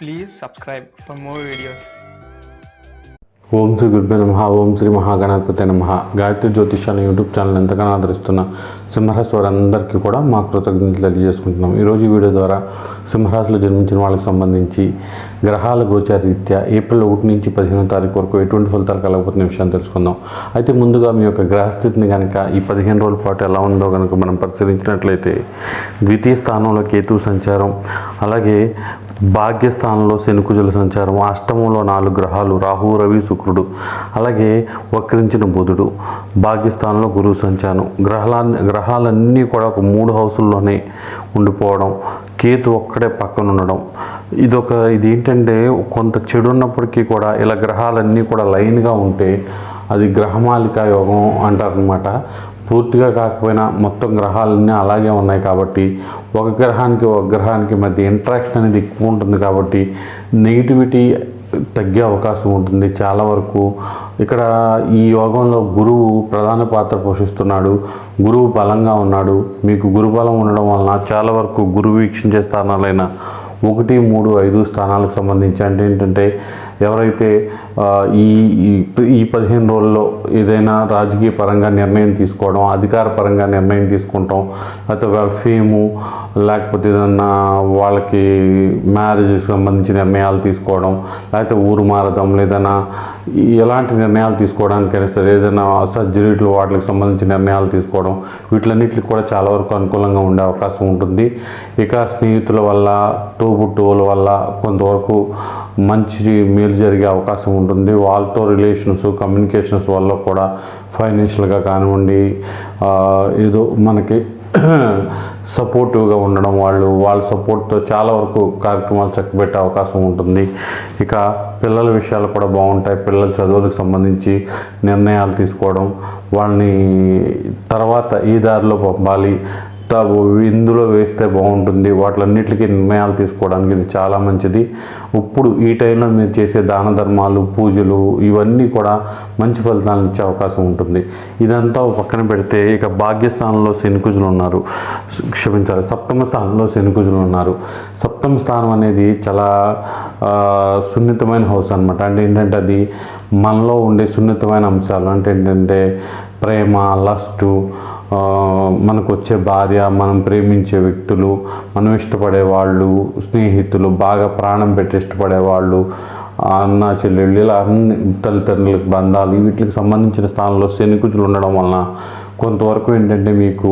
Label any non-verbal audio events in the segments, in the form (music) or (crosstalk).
Please subscribe for more videos ఓం శ్రీ గురుభ్య నమ ఓం శ్రీ మహాగణపతి నమ. గాయత్రి జ్యోతిషాల యూట్యూబ్ ఛానల్ ఎంతగానో ఆదరిస్తున్న సింహరాశి వారందరికీ కూడా మా కృతజ్ఞతలు తెలియజేసుకుంటున్నాం. ఈరోజు ఈ వీడియో ద్వారా సింహరాశిలో జన్మించిన వాళ్ళకి సంబంధించి గ్రహాల గోచారీత్యా ఏప్రిల్ ఒకటి నుంచి పదిహేనో తారీఖు వరకు ఎటువంటి ఫలితాలు కలగబోతున్న విషయాన్ని తెలుసుకుందాం. అయితే ముందుగా మీ యొక్క గ్రహస్థితిని కనుక ఈ పదిహేను రోజుల పాటు ఎలా ఉందో కనుక మనం పరిశీలించినట్లయితే ద్వితీయ స్థానంలో కేతు సంచారం అలాగే భాగ్యస్థానంలో శనికుజుల సంచారం అష్టమంలో నాలుగు గ్రహాలు రాహు రవి శుక్రుడు అలాగే వక్రించిన బుధుడు భాగ్యస్థానంలో గురువు సంచారం. గ్రహాలన్నీ గ్రహాలన్నీ కూడా ఒక మూడు హౌసుల్లోనే ఉండిపోవడం కేతు ఒక్కడే పక్కన ఉండడం. ఇదొక ఇది ఏంటంటే కొంత చెడు ఉన్నప్పటికీ కూడా ఇలా గ్రహాలన్నీ కూడా లైన్గా ఉంటే అది గ్రహమాలిక యోగం అంటారనమాట పూర్తిగా కాకపోయినా మొత్తం గ్రహాలన్నీ అలాగే ఉన్నాయి కాబట్టి ఒక గ్రహానికి ఒక గ్రహానికి మధ్య ఇంట్రాక్షన్ అనేది ఎక్కువ ఉంటుంది కాబట్టి నెగిటివిటీ తగ్గే అవకాశం ఉంటుంది. చాలా వరకు ఇక్కడ ఈ యోగంలో గురువు ప్రధాన పాత్ర పోషిస్తున్నాడు. గురువు బలంగా ఉన్నాడు. మీకు గురుబలం ఉండడం వలన చాలా వరకు గురువు వీక్షించే స్థానాలైన ఒకటి మూడు ఐదు స్థానాలకు సంబంధించి అంటే ఏంటంటే ఎవరైతే ఈ ఈ- పదిహేను రోజుల్లో ఏదైనా రాజకీయ పరంగా నిర్ణయం తీసుకోవడం అధికార పరంగా నిర్ణయం తీసుకుంటాం లేకపోతే వాళ్ళ ఫేము లేకపోతే ఏదన్నా వాళ్ళకి మ్యారేజ్కి సంబంధించి నిర్ణయాలు తీసుకోవడం లేకపోతే ఊరు మారడం లేదన్నా ఎలాంటి నిర్ణయాలు తీసుకోవడానికైనా సరే ఏదైనా సర్జరీలు వాటికి సంబంధించిన నిర్ణయాలు తీసుకోవడం వీటిలన్నిటికి కూడా చాలా వరకు అనుకూలంగా ఉండే అవకాశం ఉంటుంది. ఇక స్నేహితుల వల్ల తోబుట్టువుల వల్ల కొంతవరకు మంచి మేలు జరిగే అవకాశం ఉంటుంది. ఉంటుంది. వాళ్ళతో రిలేషన్స్ కమ్యూనికేషన్స్ వల్ల కూడా ఫైనాన్షియల్గా కానివ్వండి ఏదో మనకి (clears throat) సపోర్టివ్గా ఉండడం వాళ్ళు వాళ్ళ సపోర్ట్తో చాలా వరకు కార్యక్రమాలు చక్కబెట్టే అవకాశం ఉంటుంది. ఇక పిల్లల విషయాలు కూడా బాగుంటాయి. పిల్లల చదువులకు సంబంధించి నిర్ణయాలు తీసుకోవడం వాళ్ళని తర్వాత ఈ దారిలో పంపాలి. ఇందులో వేస్తే బాగుంటుంది. వాటిలన్నిటికీ నిర్ణయాలు తీసుకోవడానికి ఇది చాలా మంచిది. ఇప్పుడు ఈ టైంలో మీరు చేసే దాన ధర్మాలు పూజలు ఇవన్నీ కూడా మంచి ఫలితాలను ఇచ్చే అవకాశం ఉంటుంది. ఇదంతా పక్కన పెడితే ఇక భాగ్యస్థానంలో శనికుజులు ఉన్నారు. క్షమించాలి సప్తమ స్థానంలో శనికుజులు ఉన్నారు. సప్తమ స్థానం అనేది చాలా సున్నితమైన హౌస్ అనమాట అంటే ఏంటంటే అది మనలో ఉండే సున్నితమైన అంశాలు. అంటే ఏంటంటే ప్రేమ లస్టు మనకు వచ్చే భార్య మనం ప్రేమించే వ్యక్తులు మనం ఇష్టపడే వాళ్ళు స్నేహితులు బాగా ప్రాణం పెట్టి ఇష్టపడే వాళ్ళు అన్న చెల్లెళ్ళు ఇలా అన్ని తల్లిదండ్రులకు బంధాలు వీటికి సంబంధించిన స్థానంలో శనికుజులు ఉండడం వలన కొంతవరకు ఏంటంటే మీకు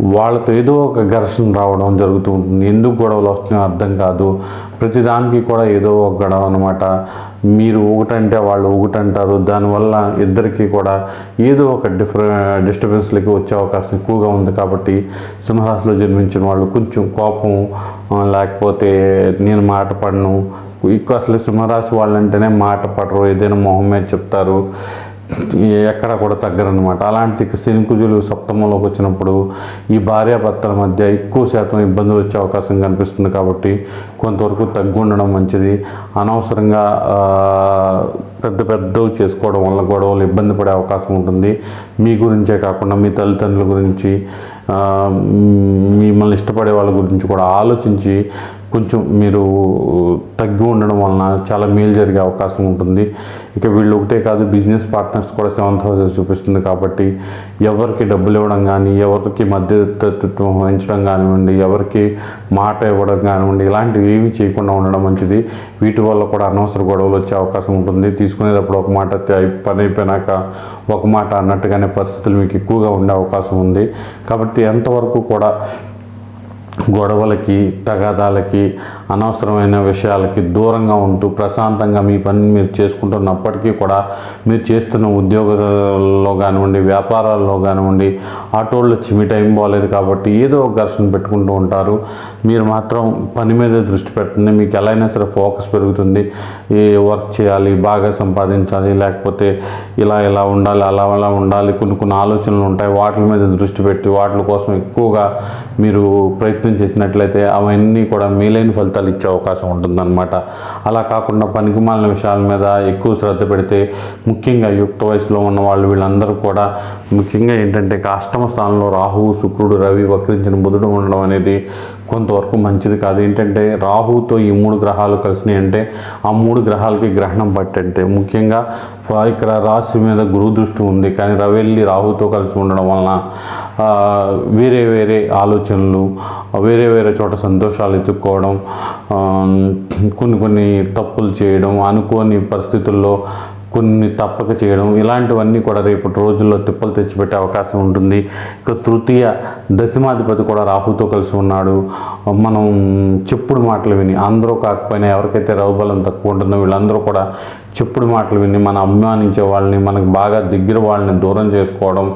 వాళ్ళతో ఏదో ఒక ఘర్షణ రావడం జరుగుతూ ఉంటుంది. ఎందుకు గొడవలు వస్తున్నాయో అర్థం కాదు. ప్రతిదానికి కూడా ఏదో ఒక గొడవ అనమాట మీరు ఒకటంటే వాళ్ళు ఒకటంటారు. దానివల్ల ఇద్దరికి కూడా ఏదో ఒక డిఫరె డిస్టర్బెన్స్లకి వచ్చే అవకాశం ఎక్కువగా ఉంది కాబట్టి సింహరాశిలో జన్మించిన వాళ్ళు కొంచెం కోపం లేకపోతే నేను మాట పడను. ఎక్కువ అసలు సింహరాశి వాళ్ళంటేనే మాట పడరు. ఏదైనా మొహం మీద చెప్తారు. ఎక్కడ కూడా తగ్గరనమాట అలాంటి శనికుజులు సప్తమంలోకి వచ్చినప్పుడు ఈ భార్యాభర్తల మధ్య ఎక్కువ శాతం ఇబ్బందులు వచ్చే అవకాశం కనిపిస్తుంది కాబట్టి కొంతవరకు తగ్గి ఉండడం మంచిది. అనవసరంగా పెద్ద పెద్దవి చేసుకోవడం వల్ల గొడవలు ఇబ్బంది పడే అవకాశం ఉంటుంది. మీ గురించే కాకుండా మీ తల్లిదండ్రుల గురించి మిమ్మల్ని ఇష్టపడే వాళ్ళ గురించి కూడా ఆలోచించి కొంచెం మీరు తగ్గి ఉండడం వలన చాలా మేలు జరిగే అవకాశం ఉంటుంది. ఇక వీళ్ళు ఒకటే కాదు బిజినెస్ పార్ట్నర్స్ కూడా సెవెంత్ థౌసండ్ చూపిస్తుంది కాబట్టి ఎవరికి డబ్బులు ఇవ్వడం కానీ ఎవరికి మధ్యతత్వం వహించడం కానివ్వండి ఎవరికి మాట ఇవ్వడం కానివ్వండి ఇలాంటివి ఏమీ చేయకుండా ఉండడం మంచిది. వీటి వల్ల కూడా అనవసర గొడవలు వచ్చే అవకాశం ఉంటుంది. తీసుకునేటప్పుడు ఒక మాట పని అయిపోయినాక ఒక మాట అన్నట్టుగానే పరిస్థితులు మీకు ఎక్కువగా ఉండే అవకాశం ఉంది. కాబట్టి ఎంతవరకు కూడా గొడవలకి తగాదాలకి అనవసరమైన విషయాలకి దూరంగా ఉంటూ ప్రశాంతంగా మీ పని మీరు చేసుకుంటున్నప్పటికీ కూడా మీరు చేస్తున్న ఉద్యోగాల్లో కానివ్వండి వ్యాపారాల్లో కానివ్వండి ఆటోళ్ళు వచ్చి మీ టైం బాగాలేదు కాబట్టి ఏదో ఒక ఘర్షణ పెట్టుకుంటూ ఉంటారు. మీరు మాత్రం పని మీద దృష్టి పెట్టండి మీకు ఎలా అయినా సరే ఫోకస్ పెరుగుతుంది. ఏ వర్క్ చేయాలి బాగా సంపాదించాలి లేకపోతే ఇలా ఇలా ఉండాలి అలా అలా ఉండాలి కొన్ని కొన్ని ఆలోచనలు ఉంటాయి. వాటి మీద దృష్టి పెట్టి వాటి కోసం ఎక్కువగా మీరు ప్రయత్నం చేసినట్లయితే అవన్నీ కూడా మేలైన ఫలితాలు ఇచ్చే అవకాశం ఉంటుందన్నమాట. అలా కాకుండా పనికిమాలిన విషయాల మీద ఎక్కువ శ్రద్ధ పెడితే ముఖ్యంగా యుక్త వయసులో ఉన్న వాళ్ళు వీళ్ళందరూ కూడా ముఖ్యంగా ఏంటంటే అష్టమ స్థానంలో రాహువు శుక్రుడు రవి వక్రించిన బుధుడు ఉండడం అనేది కొంతవరకు మంచిది కాదు. ఏంటంటే రాహుతో ఈ మూడు గ్రహాలు కలిసినాయి అంటే ఆ మూడు గ్రహాలకి గ్రహణం పట్టంటే ముఖ్యంగా ఇక్కడ రాశి మీద గురు దృష్టి ఉంది. కానీ రవెల్లి రాహుతో కలిసి ఉండడం వలన వేరే వేరే ఆలోచనలు వేరే వేరే చోట సంతోషాలు ఎత్తుక్కోవడం కొన్ని కొన్ని తప్పులు చేయడం అనుకోని పరిస్థితుల్లో కొన్ని తప్పక చేయడం ఇలాంటివన్నీ కూడా రేపటి రోజుల్లో తిప్పలు తెచ్చిపెట్టే అవకాశం ఉంటుంది. ఇక తృతీయ దశమాధిపతి కూడా రాహుతో కలిసి ఉన్నాడు. మనం చెప్పుడు మాటలు విని అందరూ కాకపోయినా ఎవరికైతే రౌబలం తక్కువ ఉంటుందో వీళ్ళందరూ కూడా చెప్పుడు మాటలు విని మనం అభిమానించే వాళ్ళని మనకు బాగా దగ్గర వాళ్ళని దూరం చేసుకోవడం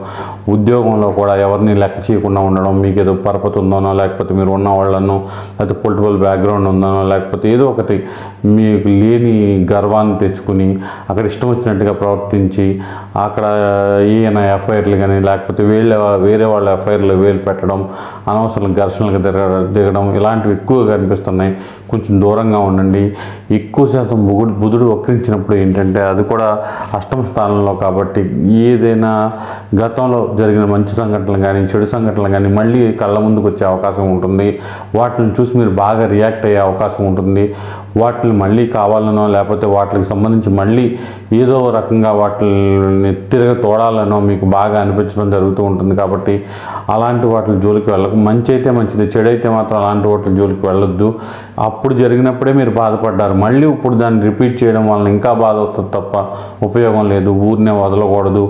ఉద్యోగంలో కూడా ఎవరిని లెక్క చేయకుండా ఉండడం మీకు ఏదో పరపతి ఉందనో లేకపోతే మీరు ఉన్న వాళ్ళను లేకపోతే పొలిటికల్ బ్యాక్గ్రౌండ్ ఉందనో లేకపోతే ఏదో ఒకటి మీకు లేని గర్వాన్ని తెచ్చుకుని అక్కడ ఇష్టం వచ్చినట్టుగా ప్రవర్తించి అక్కడ ఈయన ఎఫ్ఐఆర్లు కానీ లేకపోతే వీళ్ళ వేరే వాళ్ళ ఎఫ్ఐఆర్లు వేలు పెట్టడం అనవసరం ఘర్షణలకు దిగ దిగడం ఇలాంటివి ఎక్కువగా కనిపిస్తున్నాయి. కొంచెం దూరంగా ఉండండి. ఎక్కువ శాతం బుగుడు బుధుడు వక్రించినప్పుడు ఏంటంటే అది కూడా అష్టమ స్థానంలో కాబట్టి ఏదైనా గతంలో జరిగిన మంచి సంఘటనలు కానీ చెడు సంఘటనలు కానీ మళ్ళీ కళ్ళ ముందుకు వచ్చే అవకాశం ఉంటుంది. వాటిని చూసి మీరు బాగా రియాక్ట్ అయ్యే అవకాశం ఉంటుంది. వాటిని మళ్ళీ కావాలనో లేకపోతే వాటికి సంబంధించి మళ్ళీ ఏదో రకంగా వాటిని తిరగ తోడాలనో మీకు బాగా అనిపించడం జరుగుతూ ఉంటుంది కాబట్టి అలాంటి వాటి జోలికి వెళ్ళకు. మంచి అయితే మంచిది చెడు అయితే మాత్రం అలాంటి వాటి జోలికి వెళ్ళొద్దు. అప్పుడు జరిగినప్పుడే మీరు బాధపడ్డారు. మళ్ళీ ఇప్పుడు దాన్ని రిపీట్ చేయడం వలన ఇంకా బాధ అవుతుంది తప్ప ఉపయోగం లేదు. ఊరినే వదలకూడదు.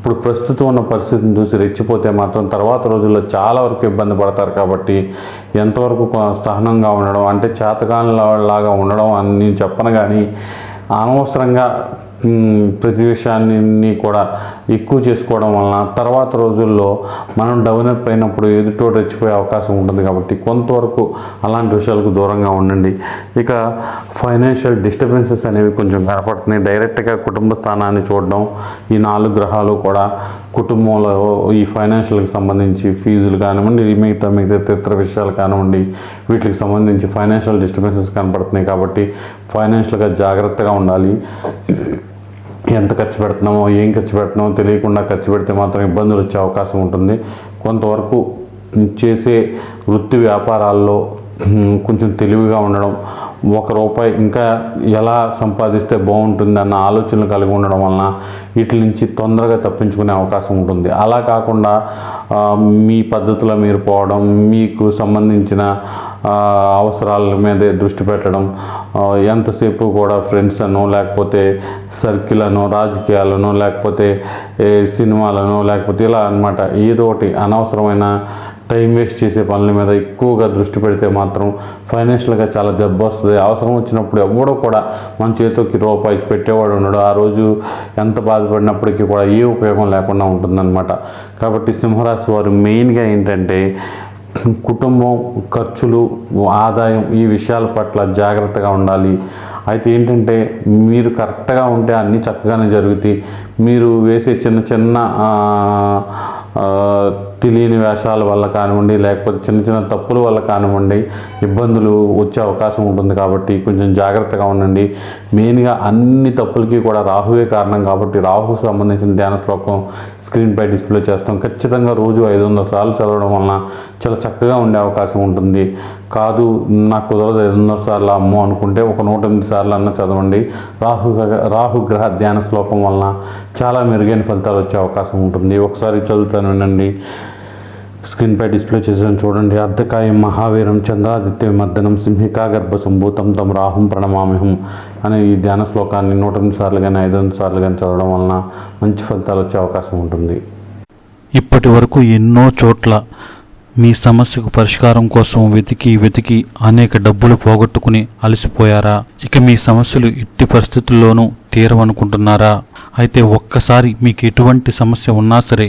ఇప్పుడు ప్రస్తుతం ఉన్న పరిస్థితిని చూసి రెచ్చిపోతే మాత్రం తర్వాత రోజుల్లో చాలా వరకు ఇబ్బంది పడతారు కాబట్టి ఎంతవరకు సహనంగా ఉండడం అంటే చేతకాని లాగా ఉండడం అని నేను చెప్పను కానీ అనవసరంగా ప్రతి విషయాన్ని కూడా ఎక్కువ చేసుకోవడం వలన తర్వాత రోజుల్లో మనం డెవలప్ అయినప్పుడు ఎదుటోడు రెచ్చిపోయే అవకాశం ఉంటుంది కాబట్టి కొంతవరకు అలాంటి విషయాలకు దూరంగా ఉండండి. ఇక ఫైనాన్షియల్ డిస్టర్బెన్సెస్ అనేవి కొంచెం కనపడుతున్నాయి. డైరెక్ట్గా కుటుంబ స్థానాన్ని చూడడం ఈ నాలుగు గ్రహాలు కూడా కుటుంబంలో ఈ ఫైనాన్షియల్కి సంబంధించి ఫీజులు కానివ్వండి మిగతా మిగతా ఇతర విషయాలు కానివ్వండి వీటికి సంబంధించి ఫైనాన్షియల్ డిస్టర్బెన్సెస్ కనపడుతున్నాయి కాబట్టి ఫైనాన్షియల్గా జాగ్రత్తగా ఉండాలి. ఎంత ఖర్చు పెడుతున్నామో ఏం ఖర్చు పెడుతున్నామో తెలియకుండా ఖర్చు పెడితే మాత్రం ఇబ్బందులు వచ్చే అవకాశం ఉంటుంది. కొంతవరకు చేసే వృత్తి వ్యాపారాల్లో కొంచెం తెలివిగా ఉండడం ఒక రూపాయి ఇంకా ఎలా సంపాదిస్తే బాగుంటుంది అన్న ఆలోచనలు కలిగి ఉండడం వలన వీటి నుంచి తొందరగా తప్పించుకునే అవకాశం ఉంటుంది. అలా కాకుండా మీ పద్ధతిలో మీరు పోవడం మీకు సంబంధించిన అవసరాల మీదే దృష్టి పెట్టడం ఎంతసేపు కూడా ఫ్రెండ్స్ అనో లేకపోతే సర్కిల్ అను రాజకీయాలను లేకపోతే సినిమాలను లేకపోతే ఇలా అన్నమాట ఏదో ఒకటి అనవసరమైన టైం వేస్ట్ చేసే పనుల మీద ఎక్కువగా దృష్టి పెడితే మాత్రం ఫైనాన్షియల్గా చాలా దెబ్బ వస్తుంది. అవసరం వచ్చినప్పుడు ఎవడో కూడా మన చేతికి రూపాయి పెట్టేవాడు ఉండడు. ఆ రోజు ఎంత బాధపడినప్పటికీ కూడా ఏ ఉపయోగం లేకుండా ఉంటుందన్నమాట. కాబట్టి సింహరాశి వారు మెయిన్గా ఏంటంటే కుటుంబం ఖర్చులు ఆదాయం ఈ విషయాల పట్ల జాగ్రత్తగా ఉండాలి. అయితే ఏంటంటే మీరు కరెక్ట్గా ఉంటే అన్నీ చక్కగానే జరుగుతాయి. మీరు వేసే చిన్న చిన్న తెలియని వేషాల వల్ల కానివ్వండి లేకపోతే చిన్న చిన్న తప్పుల వల్ల కానివ్వండి ఇబ్బందులు వచ్చే అవకాశం ఉంటుంది కాబట్టి కొంచెం జాగ్రత్తగా ఉండండి. మెయిన్గా అన్ని తప్పులకి కూడా రాహువే కారణం కాబట్టి రాహుకు సంబంధించిన ధ్యాన శ్లోకం స్క్రీన్పై డిస్ప్లే చేస్తాం. ఖచ్చితంగా రోజు ఐదు వందల సార్లు చదవడం వలన చాలా చక్కగా ఉండే అవకాశం ఉంటుంది. కాదు నాకు కుదరదు ఐదు వందల సార్లు అమ్మో అనుకుంటే ఒక నూట ఎనిమిది సార్లు అన్న చదవండి. రాహు రాహు గ్రహ ధ్యాన శ్లోకం వలన చాలా మెరుగైన ఫలితాలు వచ్చే అవకాశం ఉంటుంది. ఒకసారి చదువుతాను వినండి. స్క్రీన్పై డిస్ప్లే చేసాను చూడండి. అర్ధకాయం మహావీరం చంద్రాదిత్య మర్దనం సింహికా గర్భ సంభూతం తమ రాహుం ప్రణమామిహం అనే ఈ ధ్యాన శ్లోకాన్ని నూట ఎనిమిది సార్లు కానీ ఐదు వందల సార్లు కానీ చదవడం వలన మంచి ఫలితాలు వచ్చే అవకాశం ఉంటుంది. ఇప్పటి వరకు ఎన్నో చోట్ల మీ సమస్యకు పరిష్కారం కోసం వెతికి వెతికి అనేక డబ్బులు పోగొట్టుకుని అలసిపోయారా? ఇక మీ సమస్యలు ఎట్టి పరిస్థితుల్లోనూ తీరవనుకుంటున్నారా? అయితే ఒక్కసారి మీకు ఎటువంటి సమస్య ఉన్నా సరే